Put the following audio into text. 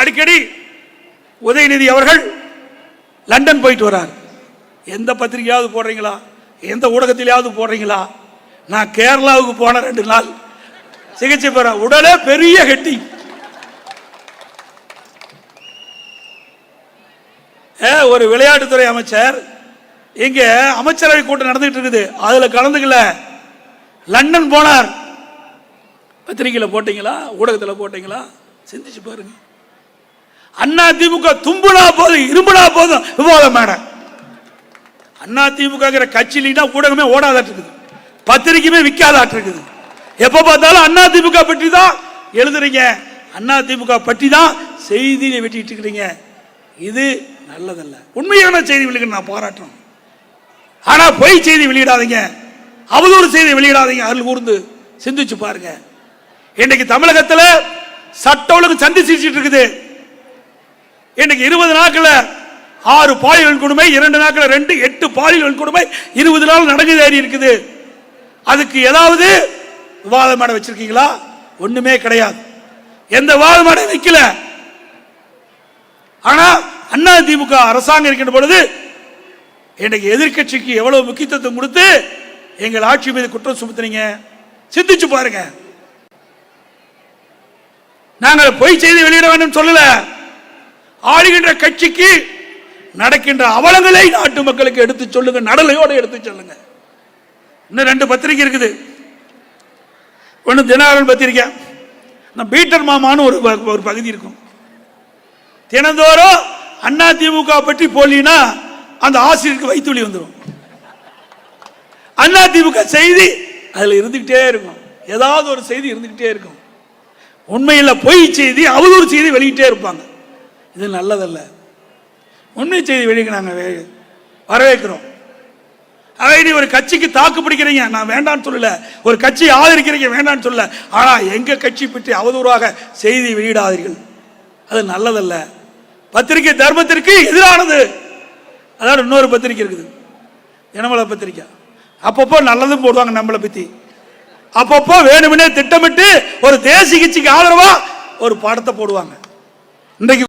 அடிக்கடி உதயநிதி அவர்கள் லண்டன் போயிட்டு வரார். எந்த பத்திரிகையாவது போடுறீங்களா? எந்த ஊடகத்திலேயாவது போடுறீங்களா? நான் கேரளாவுக்கு போன ரெண்டு நாள் சிகிச்சை பெற உடனே பெரிய கெட்டி ஏ, ஒரு விளையாட்டுத்துறை அமைச்சர் இங்க அமைச்சரவை கூட்டம் நடந்துட்டு இருக்குது. அதுல கலந்துக்கல. லண்டன் போனார். பத்திரிகையில போட்டீங்களா? ஊடகத்தில் போட்டீங்களா? சிந்திச்சு பாருங்க. அண்ணா திமுக தும்புனா போதும் இரும்புனா போதும் விவாதம் மேடம் அண்ணா திமுகங்கிற கட்சியிலாம் ஊடகமே ஓடாதாட்டு இருக்குது பத்திரிக்கையுமே விற்காதாட்டு இருக்குது எப்ப பார்த்தாலும் அண்ணா திமுக பற்றி தான் எழுதுறீங்க. அண்ணா திமுக பற்றி தான் செய்தியை வெட்டிட்டு இருக்கிறீங்க இது நல்லதல்ல. உண்மையான செய்தி வெளியிட நான் போராட்டம். ஆனா பொய் செய்தி வெளியிடாதீங்க. அவதூறு செய்தி வெளியிடாதீங்க. அருள் கூர்ந்து சிந்திச்சு பாருங்க. இன்னைக்கு தமிழகத்தில் சட்ட ஒழுங்கு சந்தி சிரிச்சிட்டு இருக்குது. இன்னைக்கு இருபது நாட்கள ஆறு பாலியல் கொடுமை இரண்டு நாட்கள ரெண்டு எட்டு பாலியல் கொடுமை இருபது நாள் நடக்குது இருக்குது. அதுக்கு ஏதாவது விவாத மேடை வச்சிருக்கீங்களா? ஒண்ணுமே கிடையாது. எந்த விவாத மேடை வைக்கல. ஆனா அண்ணா திமுக அரசாங்கம் இருக்கின்ற பொழுது இன்னைக்கு எதிர்க்கட்சிக்கு எவ்வளவு முக்கியத்துவம் கொடுத்து எங்கள் ஆட்சி மீது குற்றம் சுமத்துறீங்க சிந்திச்சு பாருங்க. நாங்கள் பொய் செய்தி வெளியிட வேண்டும் சொல்லல. ஆளுகின்ற கட்சிக்கு நடக்கின்ற அவலங்களை நாட்டு மக்களுக்கு எடுத்து சொல்லுங்க நடலையோடு எடுத்து சொல்லுங்க. இன்னும் ரெண்டு பத்திரிகை இருக்குது. ஒன்று தினகரன் பத்திரிக்கை நான் பீட்டர் மாமான்னு ஒரு ஒரு பகுதி இருக்கும். தினந்தோறும் அண்ணா திமுக பற்றி போலினா அந்த ஆசிரியருக்கு வைத்துளி வந்துடும் அண்ணா திமுக செய்தி அதில் இருந்துக்கிட்டே இருக்கும். ஏதாவது ஒரு செய்தி இருந்துக்கிட்டே இருக்கும். உண்மையில் பொய் செய்தி அவதூறு செய்தி வெளியிட்டே இருப்பாங்க. இது நல்லதல்ல. உண்மை செய்தி வெளியே நாங்கள் வே- வரவேற்கிறோம். அதே நீ ஒரு கட்சிக்கு தாக்கு பிடிக்கிறீங்க. நான் வேண்டாம்னு சொல்லல. ஒரு கட்சியை ஆதரிக்கிறீங்க வேண்டாம்னு சொல்லல. ஆனால் எங்கள் கட்சி பற்றி அவதூறாக செய்தி வெளியிடாதீர்கள். அது நல்லதல்ல. பத்திரிகை தர்மத்திற்கு எதிரானது. அதாவது இன்னொரு பத்திரிக்கை இருக்குது. தினமல பத்திரிக்கை அப்பப்போ நல்லதும் போடுவாங்க நம்மளை பற்றி அப்பப்போ வேணுமெனே திட்டமிட்டு ஒரு தேசிய கட்சிக்கு ஆதரவா ஒரு படத்தை போடுவாங்க. இன்றைக்கு